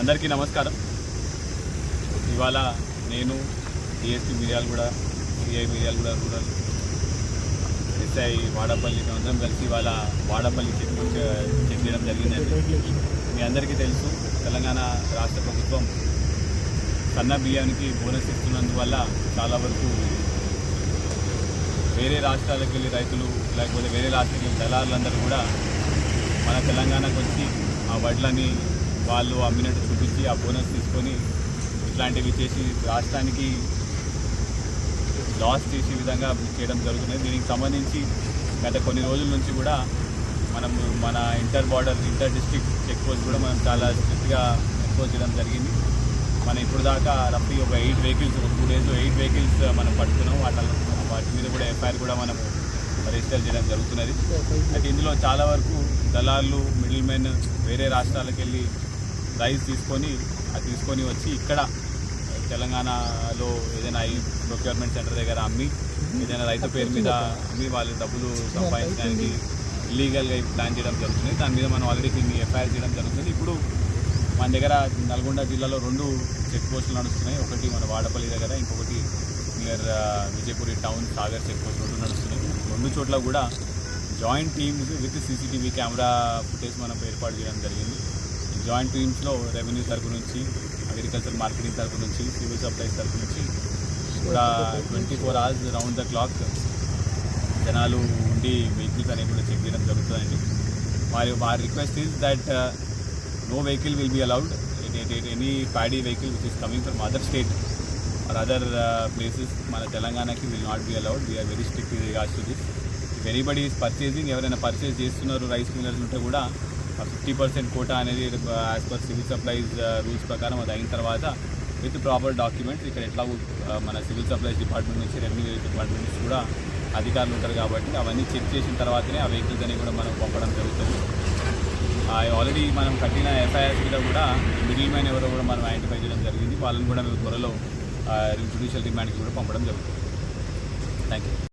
అందరికీ నమస్కారం. ఇవాళ నేను DSP Miryalaguda CI Miryalaguda rural SI Wadapally అందరం కలిసి ఇవాళ వాడపల్లి చెక్ చెక్ చేయడం జరిగిందండి. మీ అందరికీ తెలుసు తెలంగాణ రాష్ట్ర ప్రభుత్వం సన్న బియ్యానికి బోనస్ ఇస్తున్నందువల్ల చాలా వరకు వేరే రాష్ట్రాలకు వెళ్ళి రైతులు లేకపోతే వేరే రాష్ట్రాలకు వెళ్ళి దళారులందరూ కూడా మన తెలంగాణకు వచ్చి ఆ వడ్లని వాళ్ళు అమ్మినట్టు చూపించి ఆ బోనస్ తీసుకొని ఇట్లాంటివి చేసి రాష్ట్రానికి లాస్ చేసే విధంగా చేయడం జరుగుతుంది. దీనికి సంబంధించి గత కొన్ని రోజుల నుంచి కూడా మనం మన inter border inter district check post కూడా మనం చాలా స్ట్రిక్ట్గా ఎక్స్పోజ్ చేయడం జరిగింది. మనం ఇప్పుడు దాకా రఫ్లీ ఒక ఎయిట్ వెహికల్స్ ఒక టూ డేస్లో ఎయిట్ వెహికల్స్ మనం పట్టుకున్నాం. వాటి వాటి మీద కూడా ఎఫ్ఐఆర్ కూడా మనం రిజిస్టర్ చేయడం జరుగుతున్నది. అయితే ఇందులో చాలా వరకు దళార్లు మిడిల్ మెన్ వేరే రాష్ట్రాలకు వెళ్ళి రైస్ తీసుకొని అది తీసుకొని వచ్చి ఇక్కడ తెలంగాణలో ఏదైనా ఐ ప్రొక్యూర్మెంట్ సెంటర్ దగ్గర అమ్మి ఏదైనా రైతు పేరు మీద అమ్మి వాళ్ళు డబ్బులు సంపాదించడానికి ఇల్లీగల్గా ప్లాన్ చేయడం జరుగుతుంది. దాని మీద మనం ఆల్రెడీ దీన్ని ఎఫ్ఐఆర్ చేయడం జరుగుతుంది. ఇప్పుడు మన దగ్గర నల్గొండ జిల్లాలో రెండు చెక్ పోస్టులు నడుస్తున్నాయి. ఒకటి మన వాడపల్లి దగ్గర ఇంకొకటి near Vijayapuri town Sagar check post రెండు నడుస్తున్నాయి. రెండు చోట్ల కూడా joint teams with CCTV camera footage మనం ఏర్పాటు చేయడం జరిగింది. జాయింట్ టీమ్స్లో రెవెన్యూ తరపు నుంచి అగ్రికల్చర్ మార్కెటింగ్ తరపు నుంచి సివిల్ సప్లైస్ తరపు నుంచి కూడా twenty four hours round the clock జనాలు ఉండి వెహికల్స్ అనేవి కూడా చెక్ చేయడం జరుగుతుందండి. మరియు వారి request is that no vehicle will be allowed any paddy vehicle which paddy coming from other state or other places మన తెలంగాణకి will not be allowed we're very strict with regards to this if anybody is purchasing ఎవరైనా purchase చేస్తున్నారు rice millers ఉంటే కూడా fifty percent quota అనేది as per civil supplies rules ప్రకారం అది అయిన తర్వాత విత్ ప్రాపర్ డాక్యుమెంట్స్ ఇక్కడ ఎట్లా uh, మన సివిల్ సప్లైస్ డిపార్ట్మెంట్ నుంచి రెవెన్యూ డిపార్ట్మెంట్ నుంచి కూడా అధికారులు ఉంటారు కాబట్టి అవన్నీ చెక్ చేసిన తర్వాతనే ఆ వెహికల్స్ అనేవి కూడా మనం పంపడం జరుగుతుంది. ఆల్రెడీ మనం కట్టిన ఎఫ్ఐఆర్స్ మీద కూడా మిడిల్ మ్యాన్ ఎవరో కూడా మనం ఐడెంటిఫై చేయడం జరిగింది. వాళ్ళని కూడా మేము త్వరలో uh, జ్యుడిషియల్ రిమాండ్కి కూడా పంపడం జరుగుతుంది. Thank you